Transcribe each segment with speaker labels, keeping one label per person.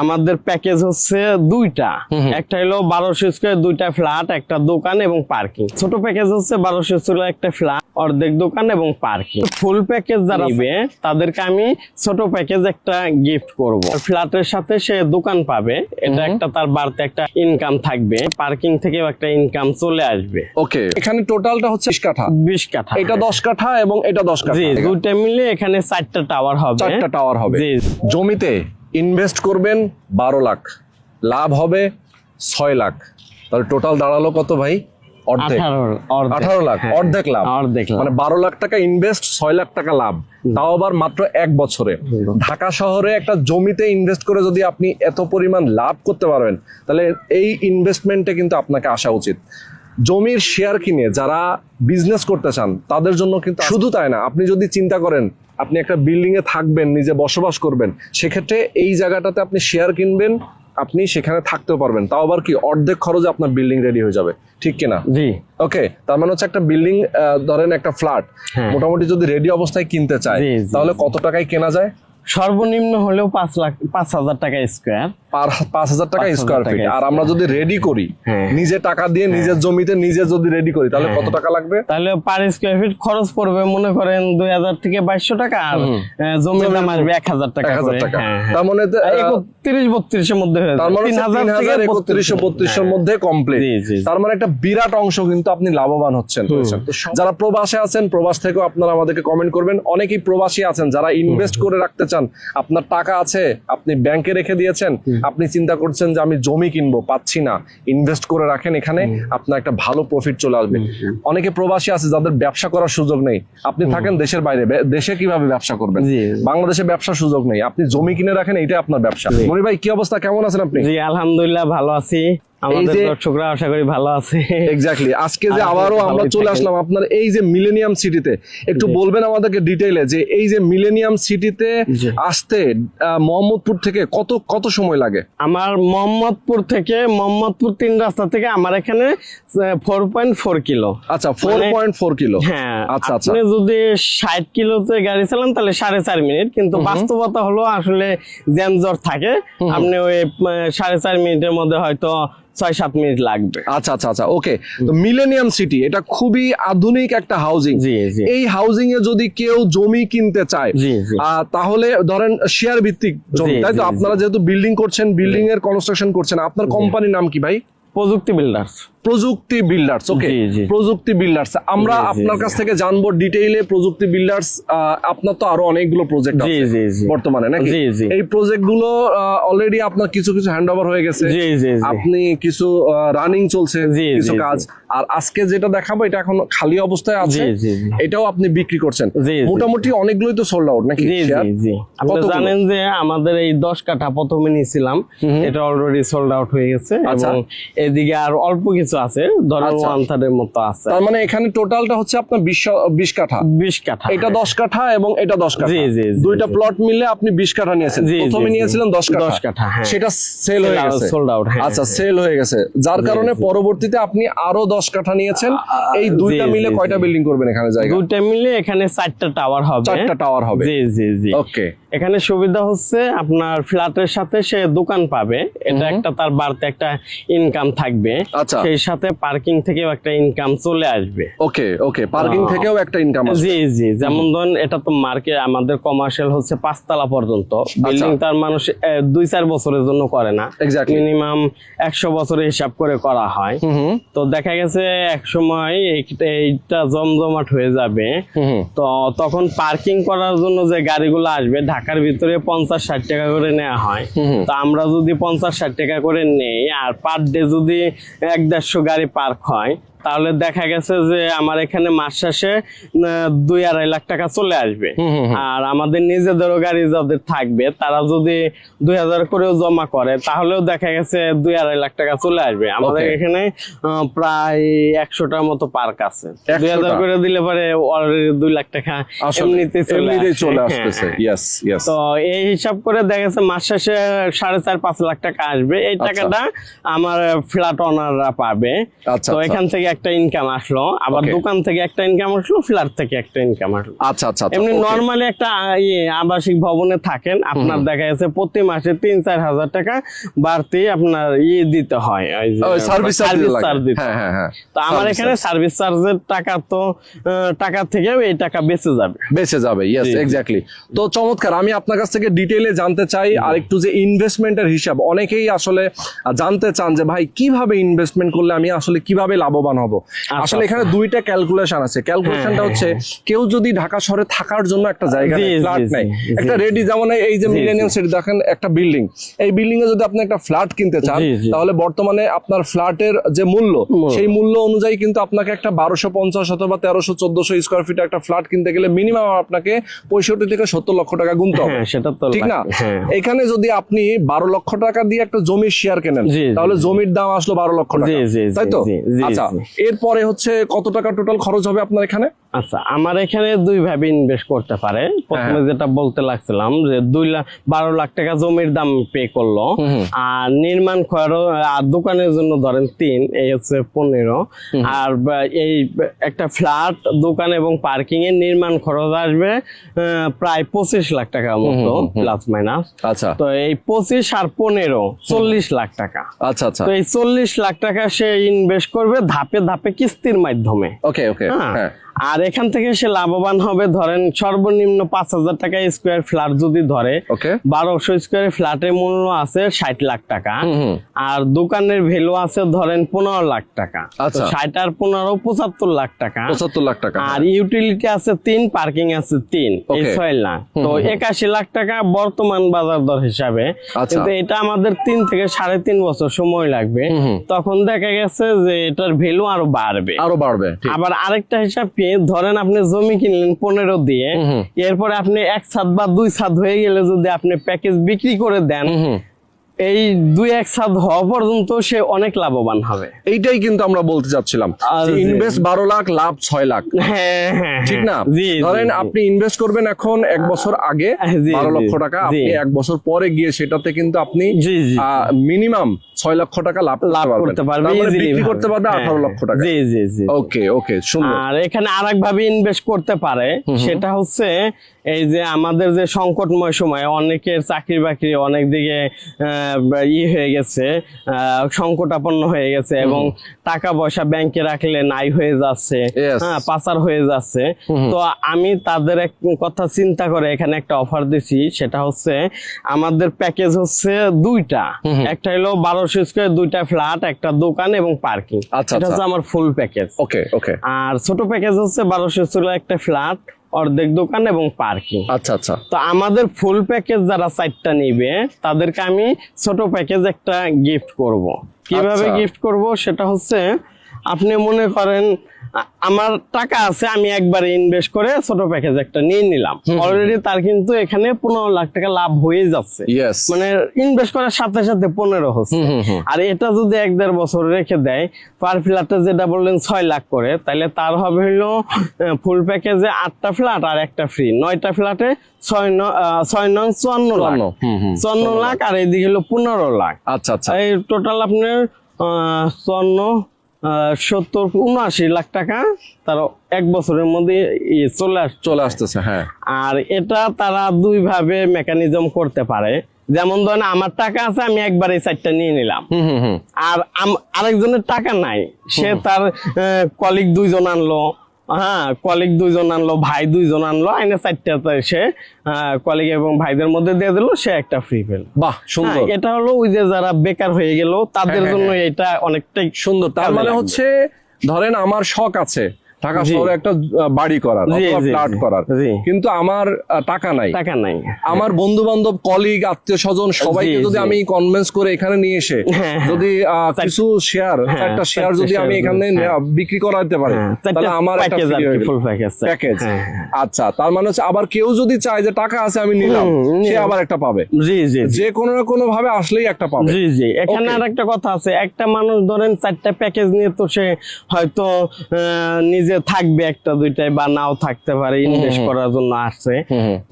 Speaker 1: আমাদের প্যাকেজ হচ্ছে দুইটা। একটা হলো বারোশো স্কোয়ার দুইটা ফ্ল্যাট একটা দোকান এবং পার্কিং ছোট প্যাকেজ হচ্ছে বারোশো স্কোয়ার একটা ফ্ল্যাট অর্ধেক দোকান এবং পার্কিং ফুল প্যাকেজ যারা নিবে। তাদেরকে আমি ছোট প্যাকেজ একটা গিফট করব। ফ্ল্যাটের সাথে সে দোকান পাবে এটা একটা তার বাড়তে একটা ইনকাম থাকবে পার্কিং থেকেও একটা ইনকাম চলে আসবে।
Speaker 2: ওকে এখানে টোটালটা হচ্ছে বিশ কাঠা।
Speaker 1: বিশ কাঠা।
Speaker 2: এটা দশ কাঠা এবং এটা দশ কাঠা।
Speaker 1: জি দুইটা মিলে এখানে চারটা টাওয়ার হবে।
Speaker 2: চারটা টাওয়ার হবে।
Speaker 1: জি।
Speaker 2: জমিতে ইনভেস্ট করবেন বারো লাখ। লাভ হবে ছয় লাখ। তাহলে টোটাল দাঁড়াল কত ভাই? অর্ধেক।
Speaker 1: আঠারো
Speaker 2: লাখ
Speaker 1: হ্যাঁ,
Speaker 2: অর্ধেক লাভ।
Speaker 1: অর্ধেক লাভ।
Speaker 2: মানে বারো লাখ টাকা ইনভেস্ট ছয় লাখ টাকা লাভ। তাও আবার মাত্র এক বছরে। ঢাকা শহরে একটা জমিতে ইনভেস্ট করে যদি আপনি এত পরিমাণ লাভ করতে পারবেন তাহলে এই ইনভেস্টমেন্টে কিন্তু আপনাকে আসা উচিত। জমির শেয়ার কিনে যারা বিজনেস করতে চান তাদের জন্য কিন্তু শুধু তাই না আপনি যদি চিন্তা করেন আপনি একটা বিল্ডিং এ থাকবেন নিজে বসবাস করবেন সেক্ষেত্রে এই জায়গাটাতে আপনি শেয়ার কিনবেন আপনি সেখানে থাকতেও পারবেন। তাও আবার কি অর্ধেক খরচে আপনার বিল্ডিং রেডি হয়ে যাবে। ঠিক কিনা?
Speaker 1: জি।
Speaker 2: ওকে তার মানে হচ্ছে একটা বিল্ডিং ধরেন একটা ফ্ল্যাট। মোটামুটি যদি রেডি অবস্থায় কিনতে চায়। তাহলে কত টাকায় কেনা যায়?
Speaker 1: সর্বনিম্ন হলেও পাঁচ লাখ পাঁচ হাজার টাকা স্কোয়ার
Speaker 2: পাঁচ হাজার টাকা স্কোয়ার ফিট আর আমরা যদি রেডি করি
Speaker 1: হ্যাঁ।
Speaker 2: নিজে টাকা দিয়ে নিজের জমিতে নিজে যদি রেডি করি তাহলে কত টাকা লাগবে?
Speaker 1: তাহলে পার স্কোয়ার ফিট খরচ পড়বে মনে করেন দুই হাজার থেকে বাইশশো টাকা আর জমির দাম আসবে এক হাজার টাকা হ্যাঁ, হ্যাঁ।
Speaker 2: তার মানে
Speaker 1: একত্রিশ বত্রিশের মধ্যে হয়ে
Speaker 2: তার মানে একত্রিশশো বত্রিশশোর মধ্যে কমপ্লিট। তার মানে একটা বিরাট অংশ কিন্তু আপনি লাভবান হচ্ছেন। যারা প্রবাসে আছেন প্রবাস থেকেও আপনারা আমাদেরকে কমেন্ট করবেন। অনেকেই প্রবাসী আছেন যারা ইনভেস্ট করে রাখতে চান। আপনার টাকা আছে আপনি ব্যাংকে রেখে দিয়েছেন। আপনি চিন্তা করছেন যে আমি জমি কিনবো পাচ্ছি না। ইনভেস্ট করে রাখেন এখানে আপনার একটা ভালো প্রফিট চলে আসবে। অনেকে প্রবাসী আছে যাদের ব্যবসা করার সুযোগ নেই। আপনি থাকেন দেশের বাইরে। দেশে কীভাবে ব্যবসা করবেন? বাংলাদেশে ব্যবসার সুযোগ নেই। আপনি জমি কিনে রাখেন এটাই আপনার ব্যবসা। মনি ভাই কি অবস্থা? কেমন আছেন আপনি?
Speaker 1: জি আলহামদুলিল্লাহ ভালো আছি। আমাদের দর্শকরা আশা করি ভালো আছে।
Speaker 2: এক্স্যাক্টলি আজকে যে আবারও আমরা চলে আসলাম আপনার এই যে মিলেনিয়াম সিটিতে একটু বলবেন আমাদেরকে ডিটেইলে যে এই যে মিলেনিয়াম সিটিতে আসতে মোহাম্মদপুর থেকে কত কত সময় লাগে?
Speaker 1: আমার মোহাম্মদপুর থেকে মোহাম্মদপুর তিন রাস্তা থেকে আমার এখানে ফোর পয়েন্ট ফোর কিলো।
Speaker 2: আচ্ছা ফোর
Speaker 1: মানে-
Speaker 2: পয়েন্ট ফোর কিলো।
Speaker 1: হ্যাঁ
Speaker 2: আচ্ছা আচ্ছা।
Speaker 1: আপনি যদি ষাট কিলোতে গাড়ি চালান তাহলে সাড়ে চার মিনিট। কিন্তু বাস্তবতা হলো আসলে জ্যামজট থাকে। আপনি ওই আহ, সাড়ে চার মিনিটের মধ্যে হয়তো ছয় সাত মিনিট লাগবে।
Speaker 2: আচ্ছা আচ্ছা আচ্ছা ওকে তো মিলেনিয়াম সিটি এটা খুবই আধুনিক একটা হাউজিং এই হাউজিং এ যদি কেউ জমি কিনতে চায় তাহলে ধরেন শেয়ার ভিত্তিক জমি তাই তো? আপনারা যেহেতু বিল্ডিং করছেন বিল্ডিং এর কনস্ট্রাকশন করছেন আপনার কোম্পানির নাম কি ভাই?
Speaker 1: প্রযুক্তি বিল্ডার্স
Speaker 2: প্রযুক্তি বিল্ডার্স ওকে। প্রযুক্তি বিল্ডার্স আমরা আপনার কাছ থেকে জানব ডিটেইলে প্রযুক্তি বিল্ডার্স আপনার তো আরও অনেকগুলো প্রজেক্ট আছে বর্তমানে নাকি। এই প্রজেক্টগুলো অলরেডি আপনার কিছু কিছু হ্যান্ড ওভার হয়ে গেছে। আপনি কিছু রানিং চলছে কিছু কাজ। আর আজকে যেটা দেখাবো এটা এখন খালি অবস্থায় আছে। এটাও আপনি বিক্রি করছেন। মোটামুটি অনেকগুলোই তো সোল্ড আউট নাকি?
Speaker 1: আপনি জানেন যে আমাদের এই দশ কাঠা প্রথমে নিয়েছিলাম। এটা অলরেডি সোল্ড আউট হয়ে গেছে
Speaker 2: আচ্ছা।
Speaker 1: এবং এদিকে আর অল্প কিছু আছে ধরেন
Speaker 2: আচ্ছা।
Speaker 1: ওয়ান থার্ডের মতো আছে।
Speaker 2: তার মানে এখানে টোটালটা হচ্ছে আপনার বিশ বিশ কাঠা।
Speaker 1: বিশ কাঠা।
Speaker 2: এটা দশ কাঠা এবং এটা দশ কাঠা।
Speaker 1: জি, জি,
Speaker 2: দুইটা প্লট মিলে আপনি বিশ কাঠা নিয়েছেন। প্রথমে নিয়েছিলেন দশ কাঠা।
Speaker 1: দশ কাঠা, হ্যাঁ।
Speaker 2: সেটা সেল হয়ে গেছে।
Speaker 1: সোল্ড আউট হ্যাঁ
Speaker 2: আচ্ছা সেল হয়ে গেছে। যার কারণে পরবর্তীতে আপনি আরও দশ কাঠা নিয়েছেন। এই দুইটা মিলে কয়টা বিল্ডিং করবেন এখানে জায়গা?
Speaker 1: দুইটা মিলে এখানে চারটা টাওয়ার হবে।
Speaker 2: চারটা টাওয়ার হবে।
Speaker 1: জি জি জি।
Speaker 2: ওকে
Speaker 1: এখানে সুবিধা হচ্ছে আপনার ফ্ল্যাটের সাথে সে দোকান পাবে। এটা একটা তার বাড়তে একটা ইনকাম থাকবে।
Speaker 2: আচ্ছা।
Speaker 1: সেই সাথে পার্কিং থেকেও একটা ইনকাম চলে আসবে।
Speaker 2: ওকে ওকে পার্কিং থেকেও একটা ইনকাম
Speaker 1: জি জি যেমন ধরুন এটা তো মার্কেট আমাদের কমার্শিয়াল হচ্ছে পাঁচতলা পর্যন্ত। বিল্ডিং তার মানুষ দুই চার বছরের জন্য করে না। মিনিমাম একশো বছরের হিসাব করে করা হয়। তো দেখা গেছে এক সময় এইটা জমজমাট হয়ে যাবে। তো তখন পার্কিং করার জন্য যে গাড়িগুলো আসবে ঢাকার ভিতরে পঞ্চাশ ষাট টাকা করে নেওয়া হয়। তো আমরা যদি পঞ্চাশ ষাট টাকা করে নেই আর পার ডে যদি এক দেড়শো গাড়ি পার্ক হয় তাহলে দেখা গেছে যে আমার এখানে মাস শেষে দুই আড়াই লাখ টাকা চলে আসবে। আর আমাদের নিজেদেরও গাড়ি যাদের থাকবে তারা যদি দুই হাজার করেও জমা করে তাহলেও দেখা গেছে দুই আড়াই লাখ টাকা চলে আসবে। আমাদের এখানে প্রায় একশোটার মতো পার্ক আছে। দুই হাজার করে দিলে পরে অলরেডি দুই লাখ টাকা এমনিতে চলে
Speaker 2: এমনিতেই
Speaker 1: আসে।
Speaker 2: চলে
Speaker 1: হ্যাঁ,
Speaker 2: আসতেছে।
Speaker 1: হ্যাঁ। তো এই হিসাব করে দেখা গেছে মাস শেষে সাড়ে চার পাঁচ লাখ টাকা আসবে। এই
Speaker 2: আচ্ছা।
Speaker 1: টাকাটা আমার ফ্ল্যাট ওনাররা পাবে।
Speaker 2: আচ্ছা,
Speaker 1: তো
Speaker 2: আচ্ছা।
Speaker 1: এখান থেকে একটা ইনকাম আসলো আবার দোকান থেকে একটা ইনকাম আসলো ফ্ল্যাট থেকে একটা ইনকাম আসলো।
Speaker 2: আচ্ছা আচ্ছা আচ্ছা,
Speaker 1: এমনি. নর্মালি একটা ইয়ে আবাসিক ভবনে থাকেন আপনার দেখা যাচ্ছে প্রতি মাসে তিন চার হাজার টাকা বাড়তি আপনার ইয়ে দিতে হয়
Speaker 2: সার্ভিস চার্জ
Speaker 1: দিতে
Speaker 2: হ্যাঁ
Speaker 1: হ্যাঁ
Speaker 2: হ্যাঁ।
Speaker 1: তো আমার এখানে সার্ভিস চার্জের টাকা তো টাকা থেকেও এই টাকা বেঁচে যাবে।
Speaker 2: বেঁচে যাবে ইয়েস। এক্স্যাক্টলি তো চমৎকার আমি আপনার কাছ থেকে ডিটেইলে জানতে চাই আর একটু যে ইনভেস্টমেন্টের হিসাব অনেকেই আসলে জানতে চান যে ভাই কীভাবে ইনভেস্টমেন্ট করলে আমি আসলে কীভাবে লাভবান হব আসলে এখানে দুইটা ক্যালকুলেশন আছে। ক্যালকুলেশনটা
Speaker 1: হ্যাঁ,
Speaker 2: হচ্ছে কেউ যদি ঢাকা শহরে থাকার জন্য একটা জায়গা ফ্ল্যাট
Speaker 1: জি,
Speaker 2: একটা রেডি যেমন এই যে মিলেনিয়াম সিটি দেখেন একটা বিল্ডিং এই বিল্ডিং এ যদি আপনি একটা ফ্ল্যাট কিনতে চান। তাহলে বর্তমানে আপনার ফ্ল্যাটের যে মূল্য। সেই মূল্য অনুযায়ী কিন্তু আপনাকে একটা বারোশো পঞ্চাশ অথবা তেরোশো চোদ্দশো স্কোয়ার ফিট একটা ফ্ল্যাট কিনতে গেলে মিনিমাম আপনাকে পঁয়ষট্টি থেকে সত্তর লক্ষ টাকা গুনতে হবে।
Speaker 1: হ্যাঁ সেটা তো
Speaker 2: ঠিক না?
Speaker 1: হ্যাঁ।
Speaker 2: এখানে যদি আপনি বারো লক্ষ টাকা দিয়ে একটা জমির শেয়ার কেনেন তাহলে জমির দাম আসলো বারো লক্ষ টাকা। তাই তো? আচ্ছা। এরপরে হচ্ছে কত টাকা টোটাল খরচ হবে আপনার এখানে?
Speaker 1: আচ্ছা আমার এখানে দুই ভাবে ইনভেস্ট করতে পারে। প্রথমে
Speaker 2: হ্যাঁ।
Speaker 1: যেটা বলতে লাগছিলাম যে দুই লাখ বারো লাখ টাকা জমির দাম পে করল। আর নির্মাণ খরচ আর দোকানের জন্য ধরেন তিন এই হচ্ছে পনেরো। আর এই একটা ফ্ল্যাট দোকান এবং পার্কিং এর নির্মাণ খরচ আসবে প্রায় পঁচিশ লাখ টাকার মতো প্লাস মাইনাস
Speaker 2: আচ্ছা।
Speaker 1: তো এই পঁচিশ আর পনেরো চল্লিশ লাখ টাকা।
Speaker 2: আচ্ছা আচ্ছা।
Speaker 1: তো এই চল্লিশ লাখ টাকা সে ইনভেস্ট করবে ধাপে ধাপে কিস্তির মাধ্যমে।
Speaker 2: ওকে ওকে
Speaker 1: হ্যাঁ। আর এখান থেকে সে লাভবান হবে ধরেন সর্বনিম্ন পাঁচ হাজার টাকা স্কোয়ার ফ্ল্যাট যদি ধরে বারোশো স্কোয়ার ফ্ল্যাটের মূল্য আছে ষাট লাখ টাকা। আর দোকানের ভ্যালু আছে ধরেন পনেরো লাখ টাকা।
Speaker 2: আচ্ছা।
Speaker 1: ষাট আর পনেরো পঁচাত্তর লাখ টাকা।
Speaker 2: পঁচাত্তর লাখ টাকা।
Speaker 1: আর ইউটিলিটি আছে তিন পার্কিং আছে তিন এই ছয় লাখ। তো একাশি লাখ টাকা বর্তমান বাজার দর হিসাবে।
Speaker 2: আচ্ছা।
Speaker 1: কিন্তু এটা আমাদের তিন থেকে সাড়ে তিন বছর সময় লাগবে। তখন দেখা গেছে যে এটার ভ্যালু আরও বাড়বে।
Speaker 2: আরও বাড়বে।
Speaker 1: আবার আরেকটা হিসাব কি ধরেন আপনি জমি কিনলেন পনেরো দিয়ে এরপরে আপনি এক ছাদ বা দুই ছাদ হয়ে গেলে যদি আপনি প্যাকেজ বিক্রি করে দেন। এই দুই এক ছাদ হওয়া পর্যন্ত সে অনেক লাভবান হবে।
Speaker 2: এইটাই কিন্তু আমরা বলতে চাচ্ছিলাম ইনভেস্ট বারো লাখ লাভ ছয় লাখ।
Speaker 1: হ্যাঁ হ্যাঁ
Speaker 2: ঠিক না?
Speaker 1: জি জি,
Speaker 2: ধরেন আপনি ইনভেস্ট করবেন এখন এক বছর আগে বারো লক্ষ টাকা আপনি এক বছর পরে গিয়ে সেটাতে কিন্তু আপনি মিনিমাম ছয় লক্ষ টাকা লাভ
Speaker 1: লাভ করতে পারবে
Speaker 2: তার মানে বিক্রি করতে পারবে
Speaker 1: হ্যাঁ,
Speaker 2: আঠারো লক্ষ টাকা।
Speaker 1: জি জি জি।
Speaker 2: ওকে ওকে
Speaker 1: আর এখানে আরেক ভাবে ইনভেস্ট করতে পারে সেটা হচ্ছে এই যে আমাদের যে সংকটময় সময় অনেকের চাকরি বাকরি অনেক দিকে আহ, ই হয়ে গেছে সংকটাপন্ন হয়ে গেছে এবং টাকা পয়সা ব্যাংকে রাখলে নাই হয়ে যাচ্ছে হ্যাঁ পাচার হয়ে যাচ্ছে। তো আমি তাদের এক কথা চিন্তা করে এখানে একটা অফার দিছি সেটা হচ্ছে আমাদের প্যাকেজ হচ্ছে দুইটা। একটা হলো বারোশো স্কোয়ার দুইটা ফ্ল্যাট একটা দোকান এবং পার্কিং
Speaker 2: আচ্ছা,
Speaker 1: এটা হচ্ছে
Speaker 2: আচ্ছা।
Speaker 1: আমার ফুল প্যাকেজ
Speaker 2: ওকে ওকে
Speaker 1: আর ছোট প্যাকেজ হচ্ছে বারোশো ছিল একটা ফ্ল্যাট অর্ধেক দোকান এবং পার্কিং।
Speaker 2: আচ্ছা আচ্ছা।
Speaker 1: তো আমাদের ফুল প্যাকেজ যারা চারটা নিবে তাদেরকে আমি ছোট প্যাকেজ একটা গিফট করব। কীভাবে
Speaker 2: আচ্ছা।
Speaker 1: গিফট করব? সেটা হচ্ছে আপনি মনে করেন আমার টাকা আছে আমি একবারে ইনভেস্ট করে ছোট প্যাকেজ একটা নিয়ে নিলাম। অলরেডি তার কিন্তু এখানে পনেরো লাখ টাকা লাভ হয়ে যাচ্ছে। মানে ইনভেস্ট করার সাথে সাথে পনেরো হচ্ছে। আর এটা যদি এক দেড় বছর রেখে দেয় পার ফ্ল্যাটে যেটা বললেন ছয় লাখ করে তাহলে তার হবে হলো ফুল প্যাকেজে আটটা ফ্ল্যাট আর একটা ফ্রি নয়টা ফ্ল্যাটে ছয় ন- ছয় নং চুয়ান্ন লাখ।
Speaker 2: চুয়ান্ন,
Speaker 1: লাখ আর এইদিকে হলো পনেরো লাখ।
Speaker 2: আচ্ছা আচ্ছা।
Speaker 1: এই টোটাল আপনার আহ, চুয়ান্ন সত্তর উনআশি লাখ টাকা তারা এক বছরের মধ্যে চলে আসছে
Speaker 2: চলে আসতেছে হ্যাঁ।
Speaker 1: আর এটা তারা দুই ভাবে মেকানিজম করতে পারে। যেমন ধরেন আমার টাকা আছে আমি একবার এই সাইডটা নিয়ে নিলাম।
Speaker 2: হুম হুম হুম।
Speaker 1: আর আরেকজনের টাকা নাই। সে তার কলিগ দুইজন আনলো। হ্যাঁ কলিগ দুইজন আনলো ভাই দুইজন আনলো আইনে চারটা সে কলিগ এবং ভাইদের মধ্যে দিয়ে দিল সে একটা ফ্রি পেল
Speaker 2: বাহ সুন্দর।
Speaker 1: হ্যাঁ, এটা হলো ওই যে যারা বেকার হয়ে গেল তাদের
Speaker 2: হ্যাঁ,
Speaker 1: জন্য এটা অনেকটাই
Speaker 2: সুন্দর তার মানে হচ্ছে ধরেন আমার শখ আছে ঢাকা
Speaker 1: জি।
Speaker 2: শহরে একটা বাড়ি করার ফ্ল্যাট করার কিন্তু আমার টাকা নাই
Speaker 1: টাকা নাই
Speaker 2: আমার বন্ধু বান্ধব কলিগ আত্মীয় স্বজন সবাইকে যদি আমি কনভিন্স করে এখানে নিয়ে এসে
Speaker 1: হ্যাঁ,
Speaker 2: যদি কিছু শেয়ার
Speaker 1: হ্যাঁ,
Speaker 2: চারটা শেয়ার যদি আমি এখানে
Speaker 1: হ্যাঁ।
Speaker 2: বিক্রি করাতে পারি
Speaker 1: হ্যাঁ,
Speaker 2: তাহলে আমার একটা
Speaker 1: প্যাকেজ
Speaker 2: হয়ে
Speaker 1: package।
Speaker 2: প্যাকেজ
Speaker 1: হ্যাঁ, হ্যাঁ।
Speaker 2: আচ্ছা তার মানে হচ্ছে আবার কেউ যদি চায় যে টাকা আছে আমি নিলাম সে আবার একটা পাবে
Speaker 1: জি জি।
Speaker 2: যে কোনো না কোনো ভাবে আসলেই একটা পাবে
Speaker 1: জি জি এখানে
Speaker 2: Okay.
Speaker 1: আর একটা কথা আছে একটা মানুষ ধরেন চারটা প্যাকেজ নিয়ে তো সে হয়তো নিজে যে থাকবে একটা দুইটাই বা নাও থাকতে পারে ইনভেস্ট করার জন্য আসছে।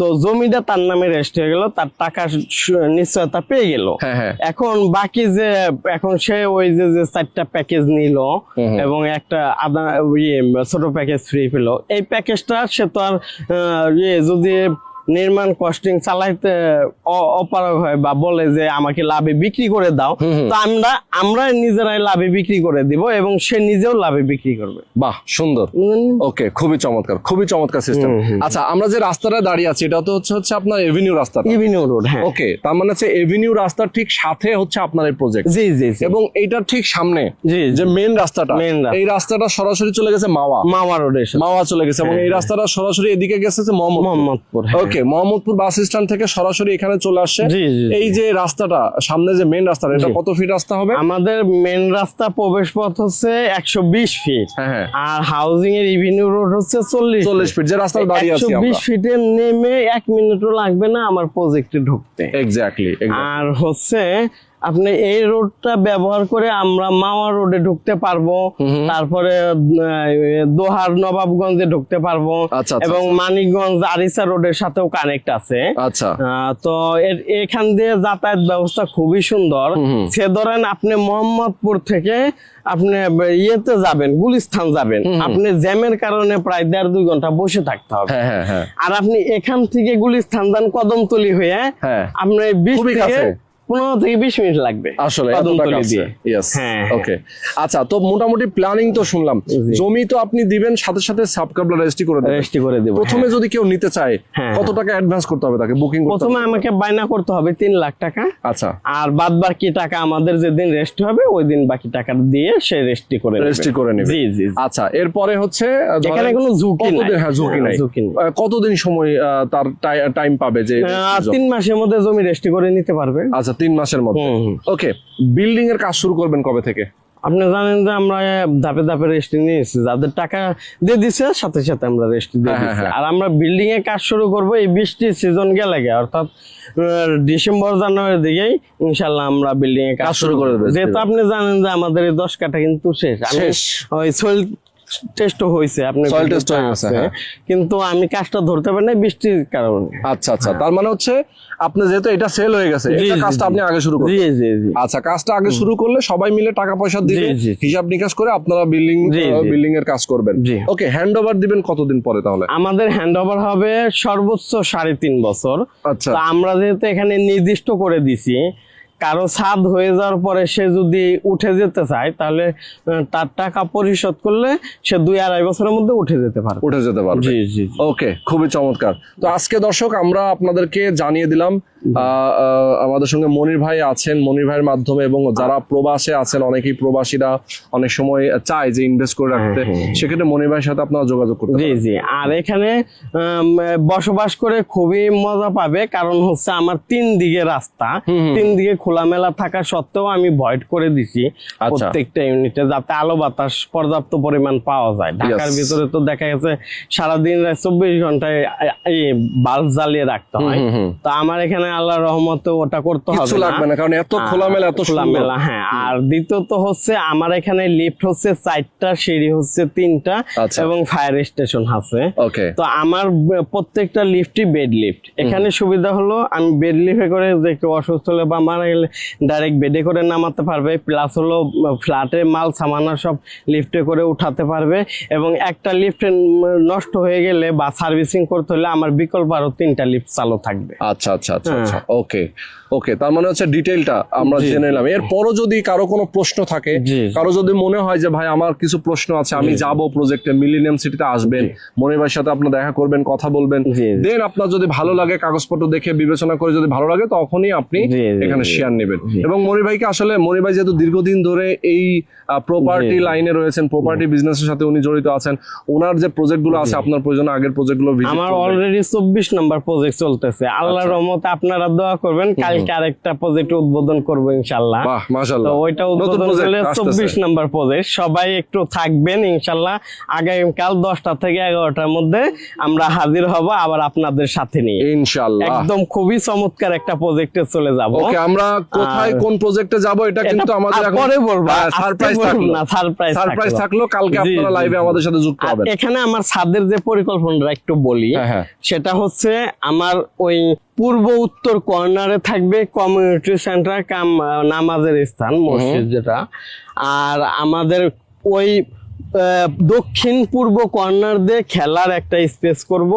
Speaker 1: তো জমিটা তার নামে রেস্ট হয়ে গেল তার টাকা নিশ্চয়তা পেয়ে গেল।
Speaker 2: হ্যাঁ হ্যাঁ।
Speaker 1: এখন বাকি যে এখন সে ওই যে যে চারটা প্যাকেজ নিল এবং একটা আদা ইয়ে ছোট প্যাকেজ ফ্রি পেল। এই প্যাকেজটা সে তো আর ইয়ে যদি নির্মাণ কস্টিং চালাইতে অপারগ হয় বা বলে যে আমাকে লাভে বিক্রি করে দাও তো আমরা আমরা নিজেরাই লাভে বিক্রি করে দিব এবং সে নিজেও লাভে বিক্রি করবে।
Speaker 2: বাহ সুন্দর। ওকে খুবই চমৎকার খুবই চমৎকার সিস্টেম। আচ্ছা আমরা যে রাস্তাটা দাঁড়িয়ে আছি এটা তো হচ্ছে হচ্ছে আপনার এভিনিউ রাস্তা
Speaker 1: ইভিনিউ রোড হ্যাঁ।
Speaker 2: ওকে তার মানে হচ্ছে এভিনিউ রাস্তার ঠিক সাথে হচ্ছে আপনার এই প্রজেক্ট
Speaker 1: জি জি
Speaker 2: এবং এইটার ঠিক সামনে
Speaker 1: জি
Speaker 2: যে মেন রাস্তাটা। এই রাস্তাটা সরাসরি চলে গেছে মাওয়া।
Speaker 1: মামা রোডে
Speaker 2: মাওয়া চলে গেছে এবং এই রাস্তাটা সরাসরি এদিকে গেছে
Speaker 1: মোহাম্মদপুর। হ্যাঁ।
Speaker 2: ওকে মোহাম্মদপুর বাস স্ট্যান্ড থেকে সরাসরি এখানে চলে আসছে
Speaker 1: জি।
Speaker 2: এই যে রাস্তাটা সামনে যে মেন রাস্তা এটা কত ফিট রাস্তা হবে?
Speaker 1: আমাদের মেন রাস্তা প্রবেশ পথ হচ্ছে একশো বিশ ফিট
Speaker 2: হ্যাঁ হ্যাঁ।
Speaker 1: আর হাউজিং এর ইভিনিউ রোড হচ্ছে চল্লিশ
Speaker 2: চল্লিশ ফিট যে রাস্তা দাঁড়িয়ে আছি
Speaker 1: বিশ ফিটে নেমে এক মিনিটও লাগবে না আমার প্রজেক্টে ঢুকতে।
Speaker 2: এক্স্যাক্টলি
Speaker 1: আর হচ্ছে আপনি এই রোডটা ব্যবহার করে আমরা মাওয়া রোডে ঢুকতে পারব তারপরে দোহার নবাবগঞ্জে ঢুকতে পারব
Speaker 2: আচ্ছা, আচ্ছা,
Speaker 1: এবং মানিকগঞ্জ আরিসা রোডের সাথেও কানেক্ট আছে।
Speaker 2: আচ্ছা।
Speaker 1: তো এখান দিয়ে যাতায়াত ব্যবস্থা খুবই সুন্দর। সে ধরেন আপনি মোহাম্মদপুর থেকে আপনি ইয়েতে যাবেন গুলিস্তান যাবেন। আপনি জ্যামের কারণে প্রায় দেড় দুই ঘণ্টা বসে থাকতে হবে।
Speaker 2: হ্যাঁ হ্যাঁ হ্যাঁ।
Speaker 1: আর আপনি এখান থেকে গুলিস্তান যান কদমতলি হয়ে। আপনি বিশ থেকে। পনেরো থেকে বিশ মিনিট লাগবে
Speaker 2: আসলে ইয়েস
Speaker 1: হ্যাঁ,
Speaker 2: ওকে আচ্ছা তো মোটামুটি প্ল্যানিং তো শুনলাম। জমি তো আপনি দিবেন সাথে সাথে সাবকাবলা রেজিস্ট্রি করে
Speaker 1: রেস্টি করে দেবো
Speaker 2: প্রথমে যদি কেউ নিতে চায়
Speaker 1: হ্যাঁ,
Speaker 2: কত টাকা অ্যাডভান্স করতে হবে তাকে? বুকিং
Speaker 1: প্রথমে আমাকে বায়না করতে হবে তিন লাখ টাকা।
Speaker 2: আচ্ছা।
Speaker 1: আর বাদ বাকি টাকা আমাদের যেদিন রেস্ট হবে ওই দিন বাকি টাকা দিয়ে সে রেস্টি করে
Speaker 2: রেজিস্ট্রি করে নেবে।
Speaker 1: জি জি।
Speaker 2: আচ্ছা এরপরে হচ্ছে
Speaker 1: এখানে কোনো ঝুঁকি নাই।
Speaker 2: কতদিন হ্যাঁ ঝুঁকি নাই। কতদিন সময় তার টাইম পাবে যে
Speaker 1: তিন মাসের মধ্যে জমি রেস্টি করে নিতে পারবে।
Speaker 2: আচ্ছা তিন মাসের মধ্যে। ওকে বিল্ডিং এর কাজ শুরু করবেন কবে থেকে?
Speaker 1: আপনি জানেন যে আমরা ধাপে ধাপে রেস্ট নিয়েছি। যাদের টাকা দিয়ে দিছে সাথে সাথে আমরা রেস্ট দিয়ে
Speaker 2: হ্যাঁ,
Speaker 1: দিচ্ছি
Speaker 2: হ্যাঁ,
Speaker 1: আর আমরা বিল্ডিং এ কাজ শুরু করব এই বৃষ্টির সিজন গেলে অর্থাৎ ডিসেম্বর জানুয়ারির দিকেই ইনশাল্লাহ আমরা বিল্ডিং এ কাজ শুরু করে
Speaker 2: দেবো।
Speaker 1: যেহেতু আপনি জানেন যে আমাদের এই দশ কাঠা কিন্তু শেষ। আমি ওই টেস্টও হয়েছে আপনি
Speaker 2: Soil test হয়ে গেছে, হ্যাঁ।
Speaker 1: কিন্তু আমি কাজটা ধরতে পারি না বৃষ্টির কারণে।
Speaker 2: আচ্ছা আচ্ছা। তার মানে হচ্ছে আপনি যেহেতু এটা সেল হয়ে গেছে এটা কাজটা আপনি আগে শুরু করবেন
Speaker 1: জি জি জি।
Speaker 2: আচ্ছা কাজটা আগে শুরু করলে সবাই মিলে টাকা পয়সা দিবে। হিসাব নিকাশ করে আপনারা বিল্ডিং। বিল্ডিং এর কাজ করবেন।
Speaker 1: জি।
Speaker 2: ওকে হ্যান্ড ওভার দিবেন কতদিন পরে তাহলে?
Speaker 1: আমাদের হ্যান্ড ওভার হবে সর্বোচ্চ সাড়ে তিন বছর।
Speaker 2: আচ্ছা।
Speaker 1: আমরা যেহেতু এখানে নির্দিষ্ট করে দিছি কারও ছাদ হয়ে যাওয়ার পরে সে যদি উঠে যেতে চায় তাহলে তার টাকা পরিশোধ করলে সে দুই আড়াই বছরের মধ্যে উঠে যেতে পারবে।
Speaker 2: উঠে যেতে পারবে।
Speaker 1: জি জি।
Speaker 2: ওকে খুবই চমৎকার। তো আজকে দর্শক আমরা আপনাদেরকে জানিয়ে দিলাম আমাদের সঙ্গে মনির ভাই আছেন মনির ভাইয়ের মাধ্যমে এবং যারা প্রবাসে আছেন অনেকেই প্রবাসীরা অনেক সময় চায় যে ইনভেস্ট করে রাখতে।
Speaker 1: হ্যাঁ,
Speaker 2: সেক্ষেত্রে মনির ভাইয়ের সাথে আপনারা যোগাযোগ করতে
Speaker 1: জি জি। আর এখানে বসবাস করে খুবই মজা পাবে কারণ হচ্ছে আমার তিন দিকে রাস্তা তিন দিকে খোলামেলা থাকা সত্ত্বেও আমি ভয়েড করে দিছি
Speaker 2: আচ্ছা।
Speaker 1: প্রত্যেকটা ইউনিটে যাতে আলো বাতাস পর্যাপ্ত পরিমাণ পাওয়া যায়। ঢাকার ভিতরে তো দেখা গেছে সারাদিন চব্বিশ ঘন্টায় বাল্ব জ্বালিয়ে রাখতে হয়। তো আমার এখানে আল্লাহ রহমতে ওটা করতে হবে
Speaker 2: লাগবে না কারণ এত খোলামেলা এত
Speaker 1: খোলামেলা হ্যাঁ। আর দ্বিতীয়ত হচ্ছে আমার এখানে লিফট হচ্ছে চারটা সিঁড়ি হচ্ছে তিনটা
Speaker 2: আচ্ছা।
Speaker 1: এবং ফায়ার স্টেশন আছে। তো আমার প্রত্যেকটা লিফটই বেড লিফট এখানে সুবিধা হলো আমি বেড লিফটে করে যে কেউ অসুস্থ হলে বা মারা গেলে ডাইরেক্ট বেডে করে নামাতে পারবে প্লাস হলো ফ্ল্যাটে মাল সামানা সব লিফটে করে উঠাতে পারবে। এবং একটা লিফট নষ্ট হয়ে গেলে বা সার্ভিসিং করতে হলে আমার বিকল্প আরও তিনটা লিফট চালু থাকবে।
Speaker 2: আচ্ছা আচ্ছা আচ্ছা
Speaker 1: হ্যাঁ।
Speaker 2: আচ্ছা ওকে ওকে তার মানে হচ্ছে ডিটেইলটা আমরা জেনে নিলাম। এরপরও যদি কারও কোনো প্রশ্ন থাকে কারও যদি মনে হয় যে ভাই আমার কিছু প্রশ্ন আছে আমি যাব প্রজেক্টে মিলিনিয়াম সিটিতে আসবেন মনির সাথে আপনার দেখা করবেন কথা বলবেন। দেন আপনার যদি ভালো লাগে কাগজপত্র দেখে বিবেচনা করে যদি ভালো লাগে তখনই আপনি এখানে শেয়ার নেবেন। এবং মনির ভাইকে আসলে মনির ভাই যেহেতু দীর্ঘদিন ধরে এই প্রপার্টি। লাইনে রয়েছেন প্রপার্টি বিজনেসের সাথে উনি জড়িত আছেন ওনার যে প্রজেক্টগুলো আছে আপনার প্রয়োজন আগের প্রজেক্টগুলো
Speaker 1: আমার অলরেডি চব্বিশ নম্বর প্রজেক্ট চলতেছে। আল্লাহর
Speaker 2: আচ্ছা।
Speaker 1: রহমতে আপনারা দোয়া করবেন কালকে আরেকটা প্রজেক্ট উদ্বোধন করব ইনশাল্লাহ।
Speaker 2: বাহ
Speaker 1: তো ওইটা উদ্বোধন করলে
Speaker 2: আসতেছে।
Speaker 1: চব্বিশ নম্বর প্রজেক্ট সবাই একটু থাকবেন ইনশাল্লাহ। আগামীকাল দশটা থেকে এগারোটার মধ্যে আমরা হাজির হব আবার আপনাদের সাথে নিয়ে।
Speaker 2: ইনশাআল্লাহ।
Speaker 1: একদম খুবই চমৎকার একটা প্রজেক্টে চলে যাব।
Speaker 2: ওকে আমরা কোথায় কোন প্রজেক্টে যাব এটা কিন্তু আমাদের এখন
Speaker 1: পরে বলব।
Speaker 2: সারপ্রাইজ থাকল।
Speaker 1: না সারপ্রাইজ
Speaker 2: সারপ্রাইজ থাকল। কালকে আপনারা লাইভে আমাদের সাথে যুক্ত হবেন।
Speaker 1: এখানে আমার ছাদের যে পরিকল্পনাটা একটু বলি
Speaker 2: হ্যাঁ, হ্যাঁ।
Speaker 1: সেটা হচ্ছে আমার ওই পূর্ব উত্তর কর্নারে থাকবে কমিউনিটি সেন্টার কাম নামাজের স্থান মসজিদ যেটা। আর আমাদের ওই দক্ষিণ পূর্ব কর্নার দিয়ে খেলার একটা স্পেস করব।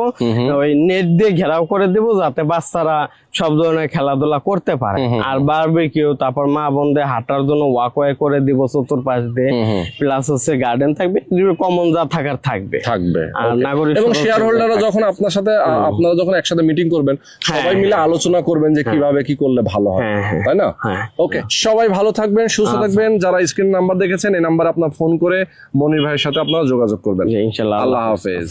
Speaker 1: ওই নেট দিয়ে ঘেরাও করে দেব যাতে বাচ্চারা সব ধরনের খেলাধুলা করতে পারে। আর বারবিকিউ তারপর মা বোনদের হাঁটার জন্য ওয়াকওয়ে করে দিব চতুর্পাশ দিয়ে। প্লাস হচ্ছে গার্ডেন থাকবে কমন যা থাকার থাকবে।
Speaker 2: থাকবে
Speaker 1: আর নাগরিক
Speaker 2: এবং শেয়ার হোল্ডাররা যখন আপনার সাথে আপনারা যখন একসাথে মিটিং করবেন সবাই মিলে আলোচনা করবেন যে কীভাবে কি করলে ভালো হয়
Speaker 1: হ্যাঁ, হ্যাঁ।
Speaker 2: তাই না?
Speaker 1: হ্যাঁ।
Speaker 2: ওকে সবাই ভালো থাকবেন সুস্থ থাকবেন। যারা স্ক্রিন নাম্বার দেখেছেন এই নাম্বার আপনার ফোন করে মনির ভাইয়ের সাথে আপনারা যোগাযোগ করবেন।
Speaker 1: ইনশাল্লাহ
Speaker 2: আল্লাহ হাফেজ।